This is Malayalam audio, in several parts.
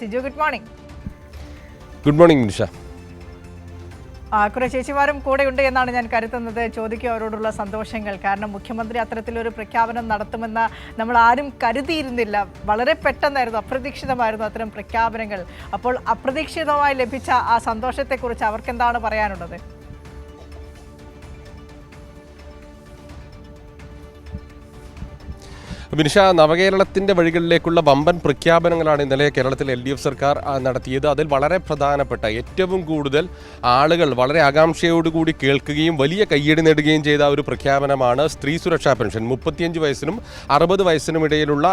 Siju good morning good morning Nisha കുറെ ചേച്ചിമാരും കൂടെ ഉണ്ട് എന്നാണ് ഞാൻ കരുതുന്നത്. ചോദിക്കും അവരോടുള്ള സന്തോഷങ്ങൾ. കാരണം മുഖ്യമന്ത്രി അത്തരത്തിലൊരു പ്രഖ്യാപനം നടത്തുമെന്ന് നമ്മൾ ആരും കരുതിയിരുന്നില്ല. വളരെ പെട്ടെന്നായിരുന്നു അപ്രതീക്ഷിതമായിരുന്നു അത്തരം പ്രഖ്യാപനങ്ങൾ. അപ്പോൾ അപ്രതീക്ഷിതമായി ലഭിച്ച ആ സന്തോഷത്തെക്കുറിച്ച് അവർക്കെന്താണ് പറയാനുള്ളത്? നിഷ നവകേരളത്തിന്റെ വഴികളിലേക്കുള്ള വമ്പൻ പ്രഖ്യാപനങ്ങളാണ് ഇന്നലെ കേരളത്തിൽ എൽ ഡി എഫ് സർക്കാർ നടത്തിയത്. അതിൽ വളരെ പ്രധാനപ്പെട്ട ഏറ്റവും കൂടുതൽ ആളുകൾ വളരെ ആകാംക്ഷയോടുകൂടി കേൾക്കുകയും വലിയ കയ്യടി നേടുകയും ചെയ്ത ഒരു പ്രഖ്യാപനമാണ് സ്ത്രീ സുരക്ഷാ പെൻഷൻ. മുപ്പത്തിയഞ്ച് വയസ്സിനും അറുപത് വയസ്സിനും ഇടയിലുള്ള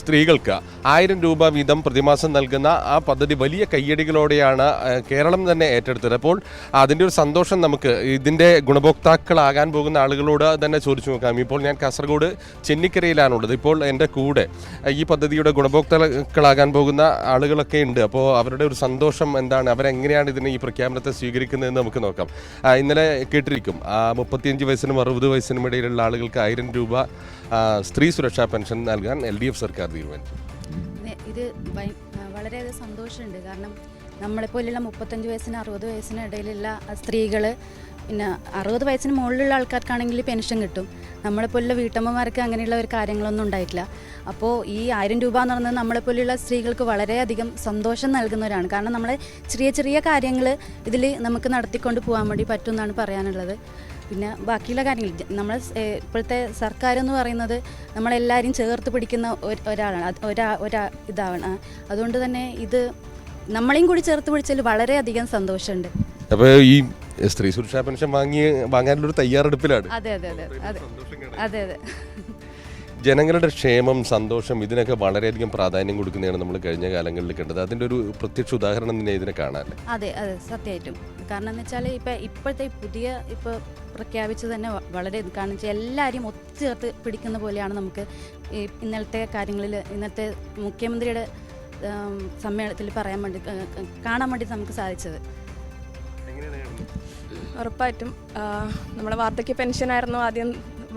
സ്ത്രീകൾക്ക് ആയിരം രൂപ വീതം പ്രതിമാസം നൽകുന്ന ആ പദ്ധതി വലിയ കയ്യടികളോടെയാണ് കേരളം തന്നെ ഏറ്റെടുത്തത്. അപ്പോൾ അതിന്റെ ഒരു സന്തോഷം നമുക്ക് ഇതിന്റെ ഗുണഭോക്താക്കളാകാൻ പോകുന്ന ആളുകളോട് തന്നെ ചോദിച്ചു നോക്കാം. ഇപ്പോൾ ഞാൻ കാസർഗോഡ് ചെന്നിക്കരയിലാണുള്ളത് ഇപ്പോൾ എന്റെ കൂടെ ഈ പദ്ധതിയുടെ ഗുണഭോക്താക്കളാകാൻ പോകുന്ന ആളുകളൊക്കെ ഉണ്ട്. അപ്പോൾ അവരുടെ ഒരു സന്തോഷം എന്താണ്? അവരെങ്ങനെയാണ് ഇതിനെ ഈ പ്രഖ്യാപനത്തെ സ്വീകരിക്കുന്നതെന്ന് നമുക്ക് നോക്കാം. ഇന്നലെ കേട്ടിരിക്കും. മുപ്പത്തിയഞ്ച് വയസ്സിനും അറുപത് വയസ്സിനും ഇടയിലുള്ള ആളുകൾക്ക് ആയിരം രൂപ സ്ത്രീ സുരക്ഷാ പെൻഷൻ നൽകാൻ എൽ ഡി എഫ് സർക്കാർ തീരുമാനിച്ചു. ഇത് വളരെ വളരെയധികം സന്തോഷമുണ്ട്. കാരണം നമ്മളെപ്പോലുള്ള മുപ്പത്തഞ്ച് വയസ്സിന് അറുപത് വയസ്സിന് ഇടയിലുള്ള സ്ത്രീകൾ പിന്നെ അറുപത് വയസ്സിന് മുകളിലുള്ള ആൾക്കാർക്കാണെങ്കിൽ പെൻഷൻ കിട്ടും. നമ്മളെപ്പോലുള്ള വീട്ടമ്മമാർക്ക് അങ്ങനെയുള്ള ഒരു കാര്യങ്ങളൊന്നും ഉണ്ടായിട്ടില്ല. അപ്പോൾ ഈ ആയിരം രൂപ എന്ന് പറയുന്നത് നമ്മളെപ്പോലുള്ള സ്ത്രീകൾക്ക് വളരെയധികം സന്തോഷം നൽകുന്നവരാണ്. കാരണം നമ്മളെ ചെറിയ ചെറിയ കാര്യങ്ങൾ ഇതിൽ നമുക്ക് നടത്തിക്കൊണ്ട് പോകാൻ വേണ്ടി പറ്റും എന്നാണ് പറയാനുള്ളത്. പിന്നെ ബാക്കിയുള്ള കാര്യങ്ങൾ നമ്മൾ ഇപ്പോഴത്തെ സർക്കാർ എന്ന് പറയുന്നത് നമ്മളെല്ലാവരും ചേർത്ത് പിടിക്കുന്ന ഒരു- ഒരാളാണ്. ഒരാ ഒരാ ഇതാണ് അതുകൊണ്ട് തന്നെ ഇത് നമ്മളെയും കൂടി ചേർത്ത് പിടിച്ചതിൽ വളരെയധികം സന്തോഷമുണ്ട്. അപ്പോൾ ഈ സ്ത്രീ സുരക്ഷാ പെൻഷൻ വാങ്ങി വാങ്ങാനുള്ളൊരു തയ്യാറെടുപ്പിലാണ്. അതെ അതെ അതെ അതെ. അതെ അതെ. ജനങ്ങളുടെ ക്ഷേമം സന്തോഷം ഇതിനൊക്കെ വളരെയധികം പ്രാധാന്യം കൊടുക്കുന്നതാണ് നമ്മൾ കഴിഞ്ഞ കാലങ്ങളിൽ കണ്ടത്. അതിന്റെ ഒരു പ്രത്യക്ഷ ഉദാഹരണം തന്നെ ഇതിനെ കാണാൻ. അതെ അതെ സത്യമായിട്ടും കാരണം എന്ന് വെച്ചാൽ ഇപ്പം ഇപ്പോഴത്തെ പുതിയ ഇപ്പോൾ പ്രഖ്യാപിച്ചത് തന്നെ വളരെ കാരണം വെച്ചാൽ എല്ലാവരെയും ഒത്തുചേർത്ത് പിടിക്കുന്ന പോലെയാണ് നമുക്ക് ഇന്നലത്തെ കാര്യങ്ങളിൽ ഇന്നത്തെ മുഖ്യമന്ത്രിയുടെ സമ്മേളനത്തിൽ പറയാൻ വേണ്ടി കാണാൻ വേണ്ടി നമുക്ക് സാധിച്ചത്. ഉറപ്പായിട്ടും നമ്മുടെ വാർദ്ധക്യ പെൻഷനായിരുന്നു ആദ്യം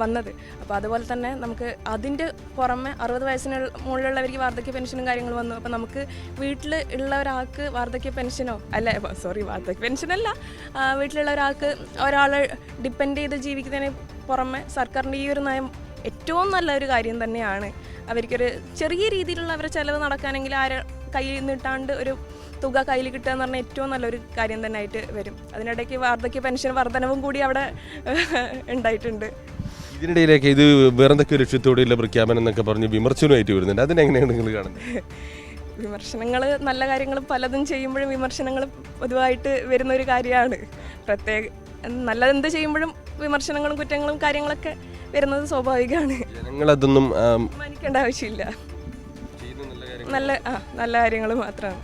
വന്നത്. അപ്പോൾ അതുപോലെ തന്നെ നമുക്ക് അതിന്റെ പുറമെ അറുപത് വയസ്സിന് മുകളിലുള്ളവർക്ക് വാർദ്ധക്യ പെൻഷനും കാര്യങ്ങളും വന്നു. അപ്പോൾ നമുക്ക് വീട്ടിൽ ഉള്ള ഒരാൾക്ക് വാർദ്ധക്യ പെൻഷനോ അല്ല? സോറി വാർദ്ധക്യ പെൻഷനല്ല വീട്ടിലുള്ള ഒരാൾക്ക് ഒരാളെ ഡിപ്പെൻഡ് ചെയ്ത് ജീവിക്കുന്നതിന് പുറമെ സർക്കാരിന്റെ ഈ ഒരു നയം ഏറ്റവും നല്ലൊരു കാര്യം തന്നെയാണ്. അവർക്കൊരു ചെറിയ രീതിയിലുള്ള അവരുടെ ചിലവ് നടക്കാനെങ്കിൽ ആരെ കയ്യിൽ നിന്നിട്ടാണ്ട് ഒരു തുക കയ്യിൽ കിട്ടുക എന്ന് പറഞ്ഞാൽ ഏറ്റവും നല്ലൊരു കാര്യം തന്നെ ആയിട്ട് വരും. അതിനിടയ്ക്ക് വാർദ്ധക്യ പെൻഷൻ വർധനവും കൂടി അവിടെ ഉണ്ടായിട്ടുണ്ട്. ഇതിനിടയിലേക്ക് ഇത് വേറെന്തൊക്കെ ലക്ഷ്യത്തോടെയുള്ള പ്രഖ്യാപനം എന്നൊക്കെ പറഞ്ഞ് വിമർശനമായിട്ട് വരുന്നുണ്ട്. അതിനെങ്ങനെയാണ് നിങ്ങൾ കാണുന്നത്? വിമർശനങ്ങൾ നല്ല കാര്യങ്ങൾ പലതും ചെയ്യുമ്പോഴും വിമർശനങ്ങൾ പൊതുവായിട്ട് വരുന്ന ഒരു കാര്യമാണ്. പ്രത്യേക നല്ലതെന്ത് ചെയ്യുമ്പോഴും വിമർശനങ്ങളും കുറ്റങ്ങളും കാര്യങ്ങളൊക്കെ വരുന്നത് സ്വാഭാവികമാണ്. ജനങ്ങളതൊന്നും മാനിക്കേണ്ട ആവശ്യമില്ല. നല്ല ആ നല്ല കാര്യങ്ങൾ മാത്രമാണ്.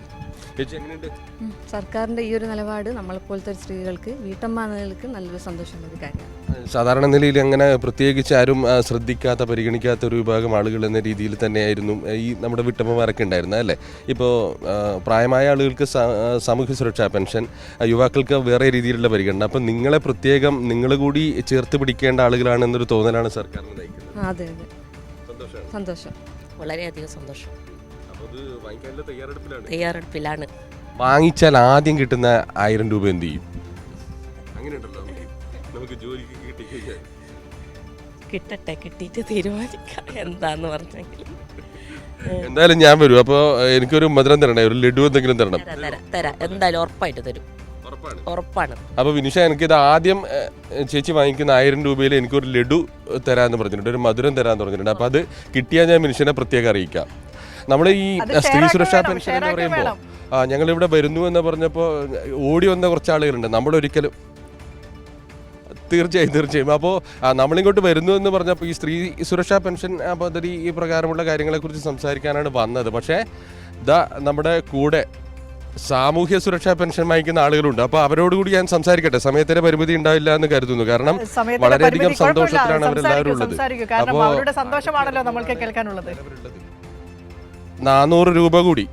എങ്ങനെയുണ്ട്? ഈ ഒരു നിലപാട് നമ്മളെപ്പോലത്തെ ഒരു സ്ത്രീകൾക്ക് വീട്ടമ്മ നിലയ്ക്ക് നല്ലൊരു സന്തോഷമുള്ള ഒരു കാര്യമാണ്. സാധാരണ നിലയിൽ അങ്ങനെ പ്രത്യേകിച്ച് ആരും ശ്രദ്ധിക്കാത്ത പരിഗണിക്കാത്ത ഒരു വിഭാഗം ആളുകൾ എന്ന രീതിയിൽ തന്നെയായിരുന്നു ഈ നമ്മുടെ വീട്ടമ്മമാരൊക്കെ ഉണ്ടായിരുന്നത് അല്ലേ? ഇപ്പോൾ പ്രായമായ ആളുകൾക്ക് സാമൂഹ്യ സുരക്ഷാ പെൻഷൻ യുവാക്കൾക്ക് വേറെ രീതിയിലുള്ള പരിഗണന. അപ്പം നിങ്ങളെ പ്രത്യേകം നിങ്ങൾ കൂടി ചേർത്ത് പിടിക്കേണ്ട ആളുകളാണെന്നൊരു തോന്നലാണ് സർക്കാരിന് നയിക്കുന്നത്. അതെ അതെ. സന്തോഷം. വളരെയധികം സന്തോഷം. തയ്യാറെടുപ്പിലാണ്. തയ്യാറെടുപ്പിലാണ്. വാങ്ങിച്ചാൽ ആദ്യം കിട്ടുന്ന ആയിരം രൂപ എന്ത് ചെയ്യും? നമുക്ക്. ജോലിക്ക് കിട്ടട്ടെ കിട്ടിയിട്ട് തീരുമാനിക്കാം. എന്താന്ന് പറഞ്ഞെങ്കിൽ. എന്തായാലും ഞാൻ വരും. അപ്പോൾ എനിക്കൊരു മധുരം തരണേ. ഒരു ലഡു എന്തെങ്കിലും തരണം. തരാം തരാം തരാം. എന്തായാലും ഉറപ്പായിട്ട് തരും. ഉറപ്പാണ്. അപ്പോൾ എനിക്ക് ഇത് ആദ്യം ചേച്ചി വാങ്ങിക്കുന്ന ആയിരം രൂപയിൽ എനിക്കൊരു ലഡു തരാന്ന് പറഞ്ഞിട്ടുണ്ട്. ഒരു മധുരം തരാന്ന് പറഞ്ഞിട്ടുണ്ട്. അപ്പൊ അത് കിട്ടിയാൽ ഞാൻ മനുഷ്യനെ പ്രത്യേകം അറിയിക്കാം. നമ്മൾ ഈ സ്ത്രീ സുരക്ഷാ പെൻഷൻ എന്ന് പറയുമ്പോൾ ഞങ്ങൾ ഇവിടെ വരുന്നു എന്ന് പറഞ്ഞപ്പോൾ ഓടി വന്ന കുറച്ച് ആളുകളുണ്ട് നമ്മൾ ഒരിക്കലും തീർച്ചയായും. തീർച്ചയായും അപ്പോൾ നമ്മളിങ്ങോട്ട് വരുന്നു എന്ന് പറഞ്ഞപ്പോൾ ഈ സ്ത്രീ സുരക്ഷാ പെൻഷൻ പദ്ധതി ഈ പ്രകാരമുള്ള കാര്യങ്ങളെക്കുറിച്ച് സംസാരിക്കാനാണ് വന്നത്. പക്ഷേ ദ നമ്മുടെ കൂടെ സാമൂഹ്യ സുരക്ഷാ പെൻഷൻ വാങ്ങിക്കുന്ന ആളുകളുണ്ട്. അപ്പോൾ അവരോട് കൂടി ഞാൻ സംസാരിക്കട്ടെ. സമയത്തിന്റെ പരിമിതി ഉണ്ടാവില്ല എന്ന് കരുതുന്നു. കാരണം വളരെയധികം സന്തോഷത്തിലാണ് അവരെല്ലാവരും ഉള്ളത്. അപ്പോൾ സന്തോഷമാണല്ലോ നമ്മൾക്ക് കേൾക്കാനുള്ളത്. നാനൂറ് രൂപ കൂടി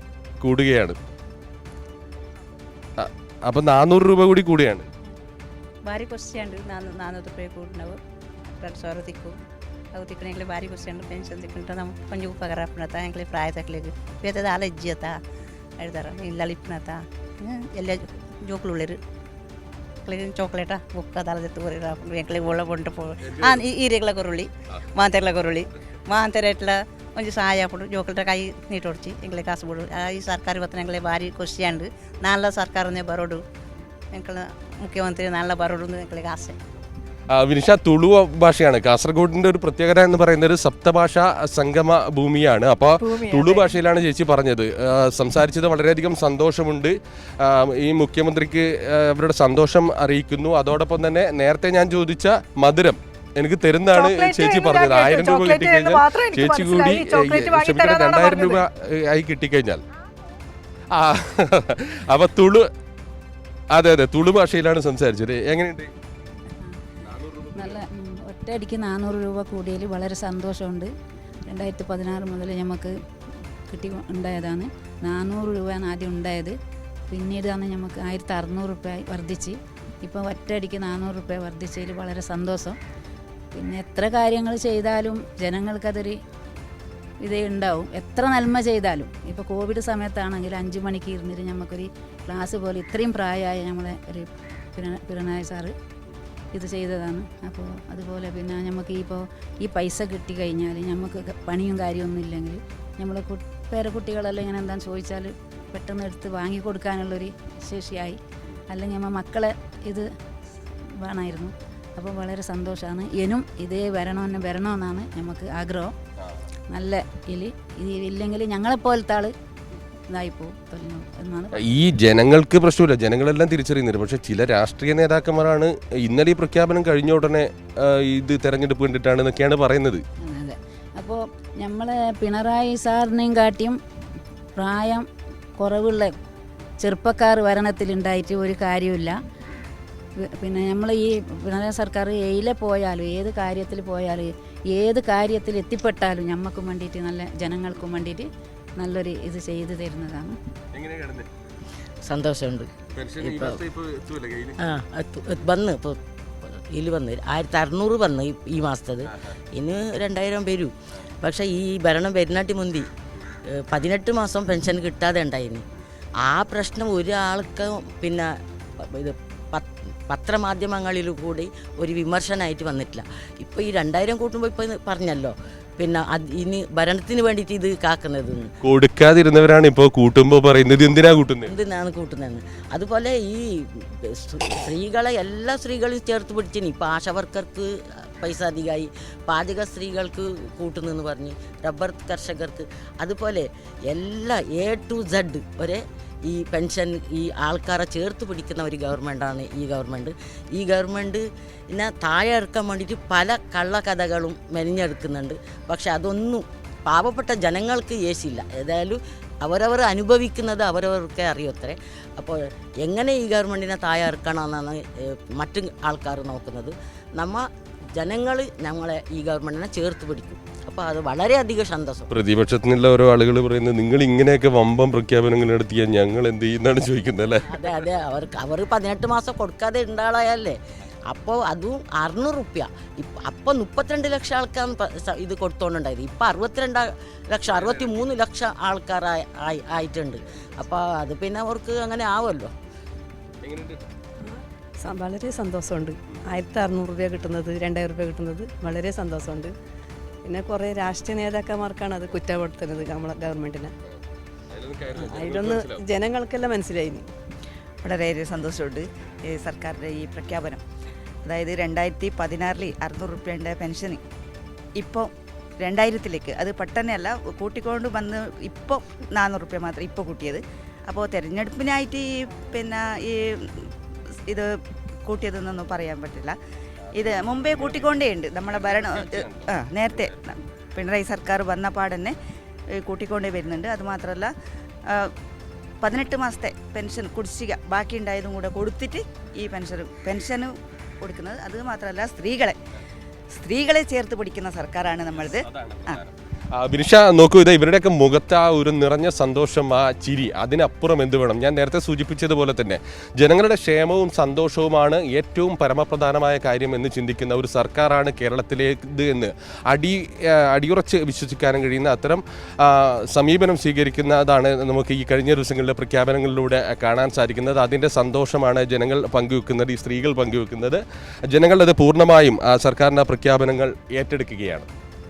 കൂടുകയാണ് അ- അപ്പൊ ನಾನ್ನೂರು രൂപ കൂടി കൂടുകയാണ് ಭಾರಿ ಖುಷಿ ಅಂಡು ನಾನು ನಾನ್ನೂರು ರೂಪಾಯಿ ಕೂಡ ನಾವು ಎರಡು ಸಾವಿರ ತಿಕ್ಕು ಅವು ತಿಕ್ಕಣಿಗ್ಲಿ ಭಾರಿ ಖುಷಿ ಅಂಡು ಪೆನ್ಷನ್ ತಿಕ್ಕೊಂಡ್ರೆ ನಮ್ಗೆ ಕೊಂಚ ಉಪಕಾರ ಆಗ್ಬಿಡತ್ತ ಹೆಂಗ್ಲಿ ಪ್ರಾಯ ತಕ್ಲಿಗೆ ಬೇತದ ಹಾಲು ಇಜ್ಜಿ ಅತ್ತ ಹೇಳ್ತಾರ ಇಲ್ಲ ಲಿಪ್ನತ ಎಲ್ಲ ಜೋಕ್ಲುಳ್ಳೇರು ചോക്ലേറ്റാ ബുക്ക തലതെത്ത് പോരാ വെങ്കളി ഉള്ള കൊണ്ട് പോ ആ ഈരകളെ കൊറുള്ളി മാന്തരകളെ കൊറുള്ളി ಮಾಂತರೇಟ್ಲ ಒಂಜಿ ಸಹಾಯ ಕೊಡು ಜೋಕಲ್ರ ಕೈ ನೀಟೊಡ್ಚಿ ಎಂಗ್ಲೆ ಕಾಸು ಬಿಡು ಆ ಈ ಸರ್ಕಾರ ಇವತ್ತು ಎಂಗ್ಲೆ ಭಾರಿ ಖುಷಿ ಅಂಡು ನಾಲ್ಲ ಸರ್ಕಾರನೇ ಬರೋಡು ಎಂಕಳ ಮುಖ್ಯಮಂತ್ರಿ ನಾಲ್ಲ ಬರೋಡು ಎಂಗ್ಳಿಗೆ ಆಸೆ ആ, വിനിഷ തുളു ഭാഷയാണ് കാസർഗോഡിന്റെ ഒരു പ്രത്യേകത എന്ന് പറയുന്നത് സപ്തഭാഷ സംഗമ ഭൂമിയാണ് അപ്പോൾ ഭൂമിയാണ്. തുളു ഭാഷയിലാണ് ചേച്ചി പറഞ്ഞത് ആ, സംസാരിച്ചത് വളരെയധികം സന്തോഷമുണ്ട് ആ, ഈ മുഖ്യമന്ത്രിക്ക് ആ, അവരുടെ സന്തോഷം അറിയിക്കുന്നു അതോടൊപ്പം തന്നെ നേരത്തെ ഞാൻ ചോദിച്ച മധുരം എനിക്ക് തരുന്നതാണ് ചേച്ചി പറഞ്ഞത്. ആയിരം രൂപ കിട്ടിക്കഴിഞ്ഞാൽ ചേച്ചി കൂടി ക്ഷമിക്കണം രണ്ടായിരം രൂപ ആയി കിട്ടിക്കഴിഞ്ഞാൽ. ആ അപ്പൊ തുളു അതെ അതെ തുളു ഭാഷയിലാണ് സംസാരിച്ചത്. എങ്ങനെയുണ്ട്? നല്ല ഒറ്റയടിക്ക് നാനൂറ് രൂപ കൂടിയതിൽ വളരെ സന്തോഷമുണ്ട്. രണ്ടായിരത്തി പതിനാറ് മുതൽ നമുക്ക് കിട്ടി ഉണ്ടായതാണ്. നാനൂറ് രൂപയാണ് ആദ്യം ഉണ്ടായത്. പിന്നീടാണ് നമുക്ക് ആയിരത്തി അറുന്നൂറ് രൂപ വർദ്ധിച്ച്. ഇപ്പോൾ ഒറ്റയടിക്ക് നാനൂറ് രൂപ വർദ്ധിച്ചതിൽ വളരെ സന്തോഷം. പിന്നെ എത്ര കാര്യങ്ങൾ ചെയ്താലും ജനങ്ങൾക്കതൊരു ഇതേ ഉണ്ടാവും. എത്ര നന്മ ചെയ്താലും. ഇപ്പോൾ കോവിഡ് സമയത്താണെങ്കിൽ അഞ്ച് മണിക്ക് ഇരുന്നിട്ട് നമുക്കൊരു ക്ലാസ് പോലെ ഇത്രയും പ്രായമായ നമ്മളെ ഒരു പിണറായി സാറ് ഇത് ചെയ്തതാണ്. അപ്പോൾ അതുപോലെ പിന്നെ നമുക്ക് ഇപ്പോൾ ഈ പൈസ കിട്ടി കഴിഞ്ഞാൽ നമുക്ക് പണിയും കാര്യമൊന്നും ഇല്ലെങ്കിൽ നമ്മൾ പേരക്കുട്ടികളെല്ലാം ഇങ്ങനെ എന്താണെന്ന് ചോദിച്ചാൽ പെട്ടെന്ന് എടുത്ത് വാങ്ങി വാങ്ങിക്കൊടുക്കാനുള്ളൊരു ശേഷിയായി. അല്ലെങ്കിൽ നമ്മൾ മക്കളെ ഇത് വേണമായിരുന്നു. അപ്പോൾ വളരെ സന്തോഷമാണ്. ഇനും ഇതേ വരണമെന്ന് വരണമെന്നാണ് നമുക്ക് ആഗ്രഹം. നല്ല ഇൽ ഇത് ഇല്ലെങ്കിൽ ഞങ്ങളെപ്പോലത്തെ ആൾ ഈ ജനങ്ങൾക്ക് പ്രശ്നമില്ല. ജനങ്ങളെല്ലാം തിരിച്ചറിയുന്നുണ്ട് പക്ഷെ ചില രാഷ്ട്രീയ നേതാക്കന്മാരാണ് ഇന്നലെ ഈ പ്രഖ്യാപനം കഴിഞ്ഞ ഉടനെ ഇത് തെരഞ്ഞെടുപ്പ് കണ്ടിട്ടാണ് എന്നൊക്കെയാണ് പറയുന്നത്. അപ്പോൾ നമ്മളെ പിണറായി സാറിനെയും കാട്ടിയും പ്രായം കുറവുള്ള ചെറുപ്പക്കാർ ഭരണത്തിലുണ്ടായിട്ട് ഒരു കാര്യമില്ല പിന്നെ നമ്മൾ ഈ പിണറായി സർക്കാർ എയിലെ പോയാലും ഏത് കാര്യത്തിൽ പോയാലും ഏത് കാര്യത്തിൽ എത്തിപ്പെട്ടാലും ഞമ്മക്കും വേണ്ടിയിട്ട് നല്ല ജനങ്ങൾക്കും വേണ്ടിയിട്ട് നല്ലൊരു ഇത് ചെയ്തു തരുന്നതാണ്. സന്തോഷമുണ്ട്. ആ വന്ന് ഇപ്പോൾ ഇതിൽ വന്ന്. ആയിരത്തി അറുന്നൂറ് വന്ന് ഈ- മാസത്തത്. ഇനി രണ്ടായിരം വരും. പക്ഷേ ഈ ഭരണം വരുന്നാട്ടി മുന്തി പതിനെട്ട് മാസം പെൻഷൻ കിട്ടാതെ ഉണ്ടായിന്. ആ പ്രശ്നം ഒരാൾക്ക് പിന്നെ ഇത് പത്രമാധ്യമങ്ങളിൽ കൂടി ഒരു വിമർശനമായിട്ട് വന്നിട്ടില്ല. ഇപ്പോൾ ഈ രണ്ടായിരം കൂട്ടുമ്പോൾ ഇപ്പോൾ പറഞ്ഞല്ലോ. പിന്നെ അത് ഇനി ഭരണത്തിന് വേണ്ടിയിട്ട് ഇത് കാക്കുന്നത് കൊടുക്കാതിരുന്നവരാണ് ഇപ്പോൾ കൂട്ടുമ്പോൾ പറയുന്നത്. എന്തിനാ കൂട്ടുന്നത് എന്തിനാണ് കൂട്ടുന്നതെന്ന്? അതുപോലെ ഈ സ്ത്രീകളെ എല്ലാ സ്ത്രീകളും ചേർത്ത് പിടിച്ചിന്. ഇപ്പോൾ ആശ വർക്കർക്ക് പൈസ അധികമായി. പാചക സ്ത്രീകൾക്ക് കൂട്ടുന്നെന്ന് പറഞ്ഞ് റബ്ബർ കർഷകർക്ക്. അതുപോലെ എല്ലാ എ ടു സെഡ് വരെ ഈ പെൻഷൻ ഈ ആൾക്കാരെ ചേർത്ത് പിടിക്കുന്ന ഒരു ഗവൺമെന്റാണ് ഈ ഗവൺമെന്റ്. ഈ ഗവൺമെന്റ് പിന്നെ താഴെ ഇറക്കാൻ വേണ്ടിയിട്ട് പല കള്ളക്കഥകളും മെനഞ്ഞെടുക്കുന്നുണ്ട്. പക്ഷെ അതൊന്നും പാവപ്പെട്ട ജനങ്ങൾക്ക് യേശില്ല ഏതായാലും അവരവർ അനുഭവിക്കുന്നത് അവരവർക്കേ അറിയത്രേ. അപ്പോൾ എങ്ങനെ ഈ ഗവൺമെന്റിനെ താഴെ ഇറക്കണമെന്നാണ് മറ്റു ആൾക്കാർ നോക്കുന്നത്. നമ്മ ജനങ്ങൾ ഞങ്ങളെ ഈ ഗവൺമെന്റിനെ ചേർത്ത് പിടിക്കും. അപ്പോൾ അത് വളരെയധികം സന്തോഷം. പ്രതിപക്ഷത്തിൽ നിന്നുള്ള ഓരോ ആളുകൾ പറയുന്നത് നിങ്ങൾ ഇങ്ങനെയൊക്കെ വമ്പം പ്രഖ്യാപനങ്ങൾ നടത്തിയാൽ ഞങ്ങൾ എന്ത് ചെയ്യുന്നതാണ് ചോദിക്കുന്നത് അല്ലേ? അതെ അതെ. അവർക്ക് അവർ പതിനെട്ട് മാസം കൊടുക്കാതെ ഉണ്ടാളായല്ലേ അപ്പോൾ അതും അറുന്നൂറ് റുപ്യ അപ്പോൾ അപ്പം മുപ്പത്തിരണ്ട് ലക്ഷം ആൾക്കാണ് ഇത് കൊടുത്തോണ്ടുണ്ടായത്. ഇപ്പം അറുപത്തിരണ്ട് ലക്ഷം അറുപത്തി മൂന്ന് ലക്ഷം ആൾക്കാർ ആയിട്ടുണ്ട്. അപ്പോൾ അത് പിന്നെ അവർക്ക് അങ്ങനെ ആവുമല്ലോ. വളരെ സന്തോഷമുണ്ട്. ആയിരത്തി അറുന്നൂറ് രൂപ കിട്ടുന്നത് രണ്ടായിരം രൂപ കിട്ടുന്നത്. വളരെ സന്തോഷമുണ്ട്. പിന്നെ കുറേ രാഷ്ട്രീയ നേതാക്കന്മാർക്കാണ് അത് കുറ്റപ്പെടുത്തുന്നത് നമ്മളെ ഗവൺമെന്റിനെ അതിലൊന്ന് ജനങ്ങൾക്കെല്ലാം മനസ്സിലായി വളരെയേറെ സന്തോഷമുണ്ട് സർക്കാരിന്റെ ഈ പ്രഖ്യാപനം. അതായത് രണ്ടായിരത്തി പതിനാറിൽ അറുന്നൂറ് റുപ്യന്റെ പെൻഷന് ഇപ്പോൾ രണ്ടായിരത്തിലേക്ക്. അത് പെട്ടെന്നല്ല കൂട്ടിക്കൊണ്ട് വന്ന് ഇപ്പോൾ നാനൂറ് റുപ്യ മാത്രം ഇപ്പോൾ കൂട്ടിയത്. അപ്പോൾ തിരഞ്ഞെടുപ്പിനായിട്ട് ഈ പിന്നെ ഈ ഇത് കൂട്ടിയതെന്നൊന്നും പറയാൻ പറ്റില്ല. ഇത് മുമ്പേ കൂട്ടിക്കൊണ്ടേയുണ്ട്. നമ്മുടെ ഭരണ ആ നേരത്തെ പിണറായി സർക്കാർ വന്ന പാടന്നെ കൂട്ടിക്കൊണ്ടേ വരുന്നുണ്ട്. അതുമാത്രമല്ല പതിനെട്ട് മാസത്തെ പെൻഷൻ കുടിശ്ശിക ബാക്കി ഉണ്ടായതും കൂടെ കൊടുത്തിട്ട് ഈ പെൻഷൻ പെൻഷന് കൊടുക്കുന്നത്. അത് മാത്രമല്ല സ്ത്രീകളെ സ്ത്രീകളെ ചേർത്ത് പിടിക്കുന്ന സർക്കാരാണ് നമ്മളത്. ആ, ബിനിഷ നോക്കൂ ഇത് ഇവരുടെയൊക്കെ മുഖത്ത് ആ ഒരു നിറഞ്ഞ സന്തോഷം ആ ചിരി അതിനപ്പുറം എന്ത് വേണം? ഞാൻ നേരത്തെ സൂചിപ്പിച്ചതുപോലെ തന്നെ ജനങ്ങളുടെ ക്ഷേമവും സന്തോഷവുമാണ് ഏറ്റവും പരമപ്രധാനമായ കാര്യം എന്ന് ചിന്തിക്കുന്ന ഒരു സർക്കാരാണ് കേരളത്തിലേത് എന്ന് അടി അടിയുറച്ച് വിശ്വസിക്കാനും കഴിയുന്ന അത്തരം സമീപനം സ്വീകരിക്കുന്നതാണ് നമുക്ക് ഈ കഴിഞ്ഞ ദിവസങ്ങളിലെ പ്രഖ്യാപനങ്ങളിലൂടെ കാണാൻ സാധിക്കുന്നത്. അതിന്റെ സന്തോഷമാണ് ജനങ്ങൾ പങ്കുവെക്കുന്നത് ഈ സ്ത്രീകൾ പങ്കുവെക്കുന്നത്. ജനങ്ങൾ അത് പൂർണമായും സർക്കാരിന്റെ പ്രഖ്യാപനങ്ങൾ ഏറ്റെടുക്കുകയാണ്.